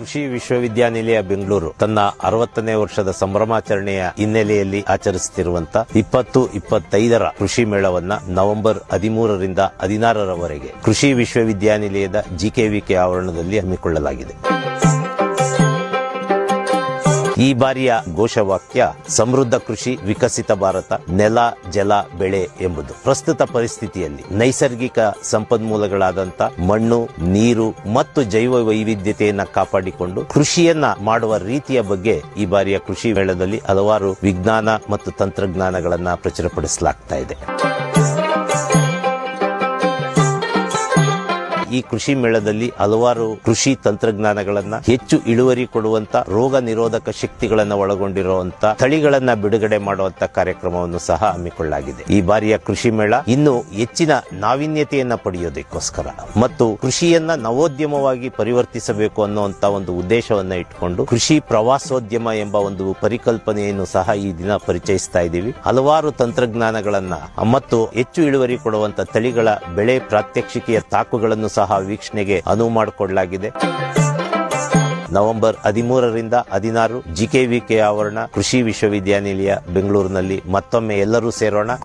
ಕೃಷಿ ವಿಶ್ವವಿದ್ಯಾನಿಲಯ ಬೆಂಗಳೂರು ತನ್ನ ಅರವತ್ತನೇ ವರ್ಷದ ಸಂಭ್ರಮಾಚರಣೆಯ ಹಿನ್ನೆಲೆಯಲ್ಲಿ ಆಚರಿಸುತ್ತಿರುವಂತಹ ಇಪ್ಪತ್ತು ಇಪ್ಪತ್ತೈದರ ಕೃಷಿ ಮೇಳವನ್ನ ನವೆಂಬರ್ ಹದಿಮೂರರಿಂದ ಹದಿನಾರರವರೆಗೆ ಕೃಷಿ ವಿಶ್ವವಿದ್ಯಾನಿಲಯದ ಜಿಕೆವಿಕೆ ಆವರಣದಲ್ಲಿ ಹಮ್ಮಿಕೊಳ್ಳಲಾಗಿದೆ. ಈ ಬಾರಿಯ ಘೋಷವಾಕ್ಯ, ಸಮೃದ್ಧ ಕೃಷಿ, ವಿಕಸಿತ ಭಾರತ, ನೆಲ, ಜಲ, ಬೆಳೆ ಎಂಬುದು. ಪ್ರಸ್ತುತ ಪರಿಸ್ಥಿತಿಯಲ್ಲಿ ನೈಸರ್ಗಿಕ ಸಂಪನ್ಮೂಲಗಳಾದಂತ ಮಣ್ಣು, ನೀರು ಮತ್ತು ಜೈವ ವೈವಿಧ್ಯತೆಯನ್ನ ಕಾಪಾಡಿಕೊಂಡು ಕೃಷಿಯನ್ನ ಮಾಡುವ ರೀತಿಯ ಬಗ್ಗೆ ಈ ಬಾರಿಯ ಕೃಷಿ ಮೇಳದಲ್ಲಿ ಹಲವಾರು ವಿಜ್ಞಾನ ಮತ್ತು ತಂತ್ರಜ್ಞಾನಗಳನ್ನ ಪ್ರಚುರಪಡಿಸಲಾಗ್ತಾ ಇದೆ. ಈ ಕೃಷಿ ಮೇಳದಲ್ಲಿ ಹಲವಾರು ಕೃಷಿ ತಂತ್ರಜ್ಞಾನಗಳನ್ನ ಹೆಚ್ಚು ಇಳುವರಿ ಕೊಡುವಂತ ರೋಗ ನಿರೋಧಕ ಶಕ್ತಿಗಳನ್ನ ಒಳಗೊಂಡಿರುವಂತ ತಳಿಗಳನ್ನ ಬಿಡುಗಡೆ ಮಾಡುವಂತ ಕಾರ್ಯಕ್ರಮವನ್ನು ಸಹ ಹಮ್ಮಿಕೊಳ್ಳಲಾಗಿದೆ. ಈ ಬಾರಿಯ ಕೃಷಿ ಮೇಳ ಇನ್ನು ಹೆಚ್ಚಿನ ನಾವೀನ್ಯತೆಯನ್ನ ಪಡೆಯೋದಕ್ಕೋಸ್ಕರ ಮತ್ತು ಕೃಷಿಯನ್ನ ನವೋದ್ಯಮವಾಗಿ ಪರಿವರ್ತಿಸಬೇಕು ಅನ್ನುವಂತ ಒಂದು ಉದ್ದೇಶವನ್ನ ಇಟ್ಟುಕೊಂಡು ಕೃಷಿ ಪ್ರವಾಸೋದ್ಯಮ ಎಂಬ ಒಂದು ಪರಿಕಲ್ಪನೆಯನ್ನು ಸಹ ಈ ದಿನ ಪರಿಚಯಿಸ್ತಾ ಇದ್ದೀವಿ. ಹಲವಾರು ತಂತ್ರಜ್ಞಾನಗಳನ್ನ ಮತ್ತು ಹೆಚ್ಚು ಇಳುವರಿ ಕೊಡುವಂತ ತಳಿಗಳ ಬೆಳೆ ಪ್ರಾತ್ಯಕ್ಷಿಕೆಯ ತಾಕುಗಳನ್ನು ಸಹ ವೀಕ್ಷಣೆಗೆ ಅನುವು ಮಾಡಿಕೊಡಲಾಗಿದೆ. ನವೆಂಬರ್ ಹದಿಮೂರರಿಂದ ಹದಿನಾರು ಜಿಕೆವಿಕೆ ಆವರಣ ಕೃಷಿ ವಿಶ್ವವಿದ್ಯಾನಿಲಯ ಬೆಂಗಳೂರಿನಲ್ಲಿ ಮತ್ತೊಮ್ಮೆ ಎಲ್ಲರೂ ಸೇರೋಣ.